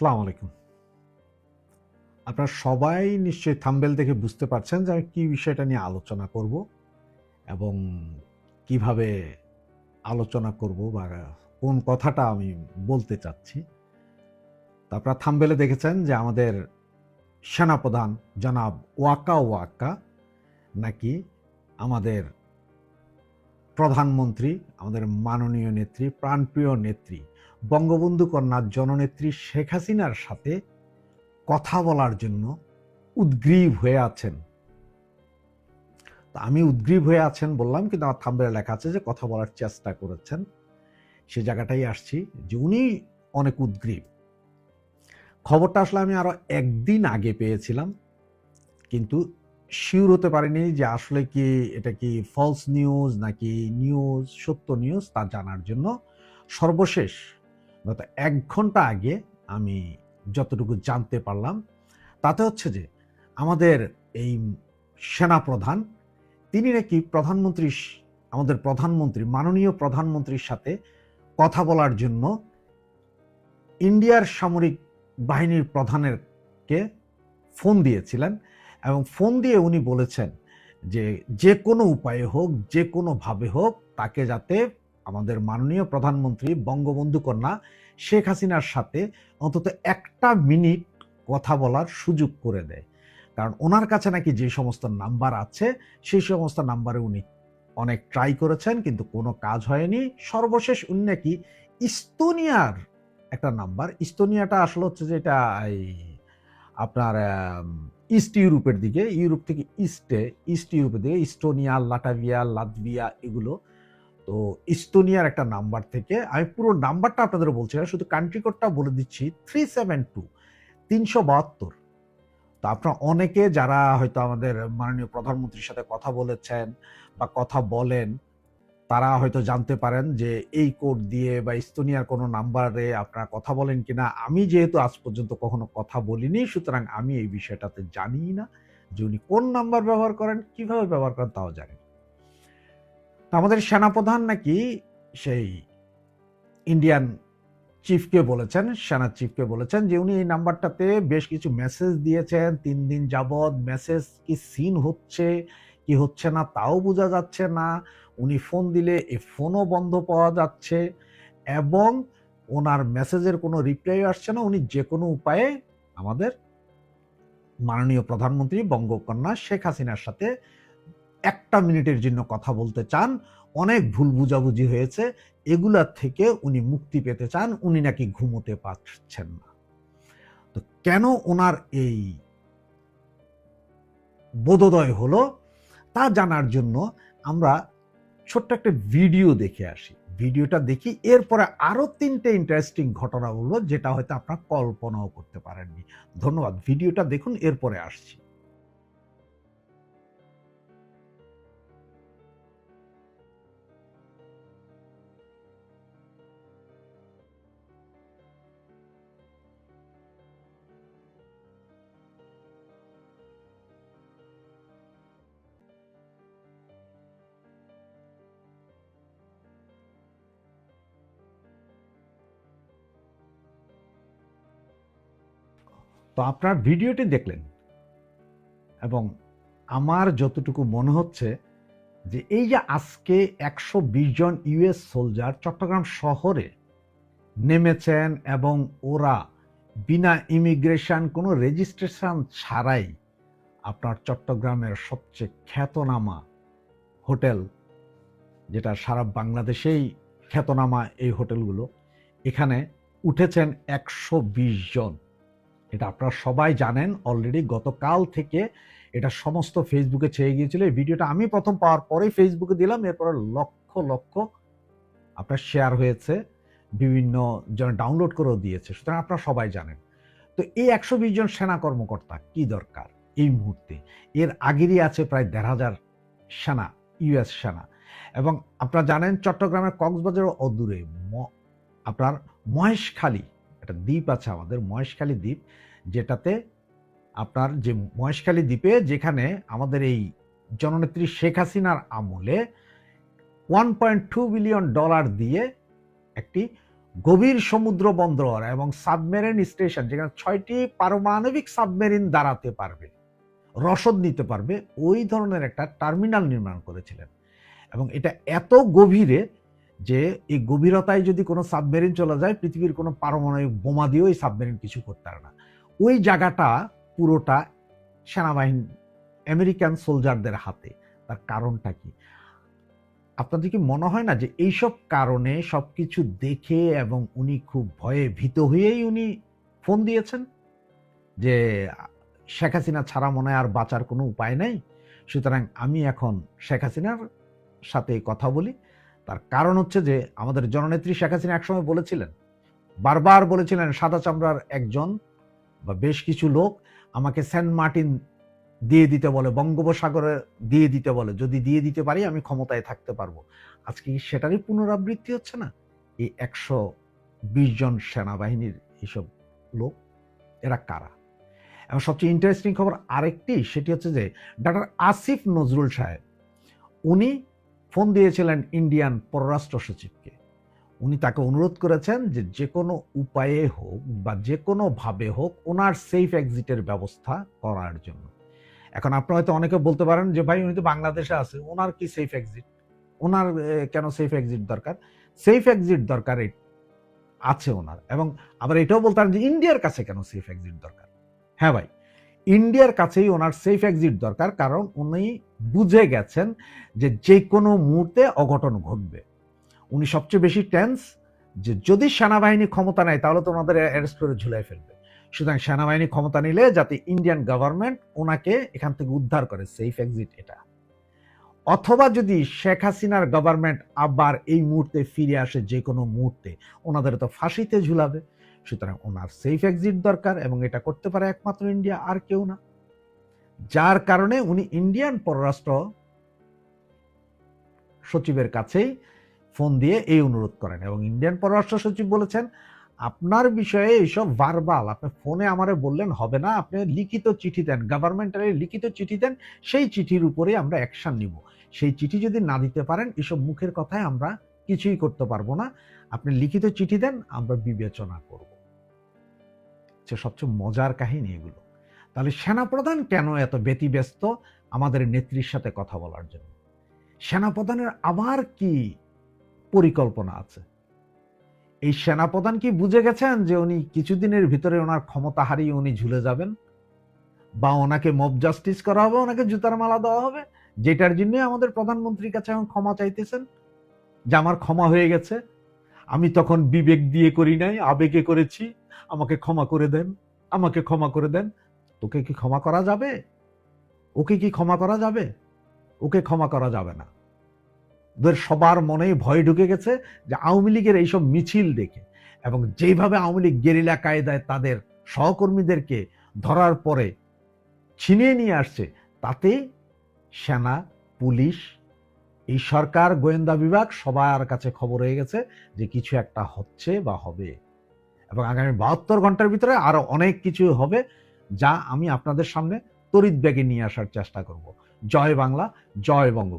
আসসালামু আলাইকুম। আপনারা সবাই নিশ্চয়ই থাম্বেল দেখে বুঝতে পারছেন যে আমি কী বিষয়টা নিয়ে আলোচনা করব এবং কীভাবে আলোচনা করব বা কোন কথাটা আমি বলতে চাচ্ছি। তো আপনারা থাম্বেলে দেখেছেন যে আমাদের সেনাপ্রধান জনাব ওয়াকা ওয়াকা নাকি আমাদের প্রধানমন্ত্রী, আমাদের মাননীয় নেত্রী, প্রাণপ্রিয় নেত্রী বঙ্গবন্ধু কন্যা জননেত্রী শেখ হাসিনার সাথে কথা বলার জন্য উদ্গ্রীব হয়ে আছেন। আমি উদ্গ্রীব হয়ে আছেন বললাম, কিন্তু আমার থাম্বেলে লেখা আছে যে কথা বলার চেষ্টা করেছেন। সে জায়গাটাই আসছি যে উনি অনেক উদ্গ্রীব। খবরটা আসলে আমি আরও একদিন আগে পেয়েছিলাম, কিন্তু শিওর হতে পারিনি যে আসলে কি এটা কি ফলস নিউজ নাকি নিউজ সত্য নিউজ তা জানার জন্য সর্বশেষ গত এক ঘণ্টা আগে আমি যতটুকু জানতে পারলাম, তাতে হচ্ছে যে আমাদের এই সেনাপ্রধান, তিনি নাকি প্রধানমন্ত্রী, আমাদের প্রধানমন্ত্রী, মাননীয় প্রধানমন্ত্রীর সাথে কথা বলার জন্য ইন্ডিয়ার সামরিক বাহিনীর প্রধানেরকে ফোন দিয়েছিলেন এবং ফোন দিয়ে উনি বলেছেন যে যে কোনো উপায়ে হোক, যে কোনোভাবে হোক, তাকে যাতে আমাদের মাননীয় প্রধানমন্ত্রী বঙ্গবন্ধু কন্যা শেখ হাসিনার সাথে অন্তত একটা মিনিট কথা বলার সুযোগ করে দেয়। কারণ ওনার কাছে নাকি যে সমস্ত নাম্বার আছে, সেই সমস্ত নাম্বারে উনি অনেক ট্রাই করেছেন, কিন্তু কোনো কাজ হয়নি। সর্বশেষ উনি নাকি ইস্তোনিয়ার একটা নাম্বার। ইস্তোনিয়াটা আসলে হচ্ছে যে এটা আপনার ইস্ট ইউরোপের দিকে ইউরোপ থেকে ইস্টে ইস্ট ইউরোপের দিকে ইস্টোনিয়া লাটাভিয়া লাতভিয়া এগুলো তো ইস্তোনিয়ার একটা নাম্বার থেকে, আমি পুরো নাম্বারটা আপনাদের বলছি না, শুধু কান্ট্রি কোডটা বলে দিচ্ছি থ্রি সেভেন টু তিনশো বাহাত্তর তো আপনার অনেকে যারা হয়তো আমাদের মাননীয় প্রধানমন্ত্রীর সাথে কথা বলেছেন বা কথা বলেন, তারা হয়তো জানতে পারেন যে এই কোড দিয়ে বা ইস্তোনিয়ার কোনো নাম্বারে আপনারা কথা বলেন কিনা আমি যেহেতু আজ পর্যন্ত কখনো কথা বলিনি, সুতরাং আমি এই বিষয়টাতে জানি না যে উনি কোন নাম্বার ব্যবহার করেন, কীভাবে ব্যবহার করেন তাও জানি না। আমাদের সেনাপ্রধান নাকি সেই ইন্ডিয়ান চিফকে বলেছেন, সেনা চিফকে বলেছেন যে উনি এই নাম্বারটাতে বেশ কিছু মেসেজ দিয়েছেন, তিন দিন যাবৎ মেসেজ কি সিন হচ্ছে, কি হচ্ছে না তাও বোঝা যাচ্ছে না। উনি ফোন দিলে এ ফোনও বন্ধ পাওয়া যাচ্ছে এবং ওনার মেসেজের কোনো রিপ্লাই আসছে না। উনি যে কোনো উপায়ে আমাদের মাননীয় প্রধানমন্ত্রী বঙ্গকন্যা শেখ হাসিনার সাথে একটা মিনিটের জন্য কথা বলতে চান, অনেক ভুল বুঝাবুঝি হয়েছে, এগুলার থেকে উনি মুক্তি পেতে চান, উনি নাকি ঘুমোতে পারছেন না। তো কেন ওনার এই বোধোদয় হলো তা জানার জন্য আমরা ছোট্ট একটা ভিডিও দেখে আসি। ভিডিওটা দেখি, এরপরে আরও তিনটে ইন্টারেস্টিং ঘটনা বলব যেটা হয়তো আপনারা কল্পনাও করতে পারেননি। ধন্যবাদ, ভিডিওটা দেখুন, এরপরে আসছি। তো আপনার ভিডিওটি দেখলেন। এবং আমার যতটুকু মনে হচ্ছে যে এই যে আজকে একশো বিশ জন ইউএস সোলজার চট্টগ্রাম শহরে নেমেছেন এবং ওরা বিনা ইমিগ্রেশন কোনো রেজিস্ট্রেশন ছাড়াই আপনার চট্টগ্রামের সবচেয়ে খ্যাতনামা হোটেল, যেটা সারা বাংলাদেশেই খ্যাতনামা এই হোটেলগুলো, এখানে উঠেছেন একশো বিশ জন। এটা আপনারা সবাই জানেন অলরেডি গতকাল থেকে এটা সমস্ত ফেসবুকে ছেয়ে গিয়েছিল। এই ভিডিওটা আমি প্রথম পাওয়ার পরেই ফেসবুকে দিলাম, এরপরে লক্ষ লক্ষ আপনার শেয়ার হয়েছে, বিভিন্ন জন ডাউনলোড করেও দিয়েছে, সুতরাং আপনারা সবাই জানেন। তো এই একশো বিশ জন সেনা কর্মকর্তা কি দরকার এই মুহূর্তে? এর আগেরই আছে প্রায় দেড় হাজার সেনা ইউএস সেনা। এবং আপনারা জানেন চট্টগ্রামের কক্সবাজার অদূরে আপনার মহেশখালী একটা দ্বীপ আছে আমাদের, মহেশখালী দ্বীপ, যেটাতে আপনার যে মহেশখালী দ্বীপে যেখানে আমাদের এই জননেত্রী শেখ হাসিনার আমলে one point two billion dollar দিয়ে একটি গভীর সমুদ্র বন্দর এবং সাবমেরিন স্টেশন, যেখানে ছয়টি পারমাণবিক সাবমেরিন দাঁড়াতে পারবে, রসদ নিতে পারবে, ওই ধরনের একটা টার্মিনাল নির্মাণ করেছিলেন। এবং এটা এত গভীরে যে এই গভীরতায় যদি কোনো সাবমেরিন চলে যায়, পৃথিবীর কোনো পারমাণবিক বোমা দিয়েও এই সাবমেরিন কিছু করতে পারে না। ওই জায়গাটা পুরোটা সেনাবাহিনী, আমেরিকান সোলজারদের হাতে। তার কারণটা কি? আপনাদের কি মনে হয় না যে এইসব কারণে সব কিছু দেখে এবং উনি খুব ভয়ে ভীত হয়েই উনি ফোন দিয়েছেন? যে শেখ হাসিনা ছাড়া মনে হয় আর বাঁচার কোনো উপায় নেই। সুতরাং আমি এখন শেখ হাসিনার সাথে কথা বলি। তার কারণ হচ্ছে যে আমাদের জননেত্রী শেখ হাসিনা একসময় বলেছিলেন, বারবার বলেছিলেন সাদা চামড়ার একজন বা বেশ কিছু লোক আমাকে সেন্ট মার্টিন দিয়ে দিতে বলে, বঙ্গোপসাগরে দিয়ে দিতে বলে, যদি দিয়ে দিতে পারি আমি ক্ষমতায় থাকতে পারব। আজকে সেটারই পুনরাবৃত্তি হচ্ছে না? এই একশো বিশ জন সেনাবাহিনীর এইসব লোক, এরা কারা? এবং সবচেয়ে ইন্টারেস্টিং খবর আরেকটি, সেটি হচ্ছে যে ডক্টর আসিফ নজরুল সাহেব, উনি ফোন দিয়েছিলেন ইন্ডিয়ান পররাষ্ট্র সচিবকে। উনি তাকে অনুরোধ করেছেন যে যে কোনো উপায়ে হোক বা যে কোনোভাবে হোক ওনার সেফ এক্সিটের ব্যবস্থা করার জন্য। এখন আপনারা হয়তো অনেকে বলতে পারেন যে, ভাই, উনি তো বাংলাদেশে আছে, ওনার কি সেফ এক্সিট ওনার কেন সেফ এক্সিট দরকার? সেফ এক্সিট দরকার আছে ওনার এবং আবার এটাও বলতে পারেন যে, ইন্ডিয়ার কাছে কেন সেফ এক্সিট দরকার? হ্যাঁ ভাই। ইন্ডিয়ার কাছেই ওনার সেফ এক্সিট দরকার, কারণ উনি বুঝে গেছেন যে যে কোনো মুহূর্তে অঘটন ঘটবে। উনি সবচেয়ে বেশি টেন্স যে যদি সেনাবাহিনী ক্ষমতা নেয়, তাহলে তো ওনাদের অ্যারেস্ট করে ঝুলাই ফেলবে। সুতরাং সেনাবাহিনী ক্ষমতা নিলে যাতে ইন্ডিয়ান গভর্নমেন্ট ওনাকে এখান থেকে উদ্ধার করে সেফ এক্সিট এটা। অথবা যদি শেখ হাসিনার গভর্নমেন্ট আবার এই মুহূর্তে ফিরে আসে যে কোনো মুহূর্তে, ওনাদের তো ফাঁসিতে ঝুলাবে। সুতরাং ওনার সেফ এক্সিট দরকার এবং এটা করতে পারে একমাত্র ইন্ডিয়া, আর কেউ না। যার কারণে উনি ইন্ডিয়ান পররাষ্ট্র সচিবের কাছেই ফোন দিয়ে এই অনুরোধ করেন এবং ইন্ডিয়ান পররাষ্ট্র সচিব বলেছেন, আপনার বিষয়ে এইসব ভার্বাল আপনি ফোনে আমারে বললেন হবে না, আপনি লিখিত চিঠি দেন গভর্নমেন্টারে লিখিত চিঠি দেন, সেই চিঠির উপরে আমরা অ্যাকশন নিব। সেই চিঠি যদি না দিতে পারেন, এসব মুখের কথায় আমরা কিছুই করতে পারব না। আপনি লিখিত চিঠি দেন, আমরা বিবেচনা করব। সে সবচেয়ে মজার কাহিনী এগুলো। তাহলে সেনাপ্রধান কেন এত ব্যতিব্যস্ত আমাদের নেত্রীর সাথে কথা বলার জন্য? সেনাপ্রধানের আবার কি পরিকল্পনা আছে? এই সেনাপ্রধান কি বুঝে গেছেন যে উনি কিছুদিনের ভিতরে ওনার ক্ষমতা হারিয়ে উনি ঝুলে যাবেন? বা ওনাকে মব জাস্টিস করা হবে, ওনাকে জুতার মালা দেওয়া হবে, যেটার জন্য আমাদের প্রধানমন্ত্রীর কাছে এখন ক্ষমা চাইতেছেন? যে আমার ক্ষমা হয়ে গেছে, আমি তখন বিবেক দিয়ে করি নাই, আবেগে করেছি আমাকে ক্ষমা করে দেন, আমাকে ক্ষমা করে দেন। তোকে কি ক্ষমা করা যাবে? ওকে কি ক্ষমা করা যাবে? ওকে ক্ষমা করা যাবে না। ওদের সবার মনেই ভয় ঢুকে গেছে যে আওয়ামী লীগের এইসব মিছিল দেখে এবং যেভাবে আওয়ামী লীগ গেরিলা কায়দায় তাদের সহকর্মীদেরকে ধরার পরে ছিনিয়ে নিয়ে আসছে, তাতে সেনা, পুলিশ, এই সরকার, গোয়েন্দা বিভাগ সবার কাছে খবর হয়ে গেছে যে কিছু একটা হচ্ছে বা হবে। এবং আগামী বাহাত্তর ঘণ্টার ভিতরে আরও অনেক কিছু হবে যা আমি আপনাদের সামনে তড়িৎ ব্যাগে নিয়ে আসার চেষ্টা করব। জয় বাংলা, জয় বঙ্গ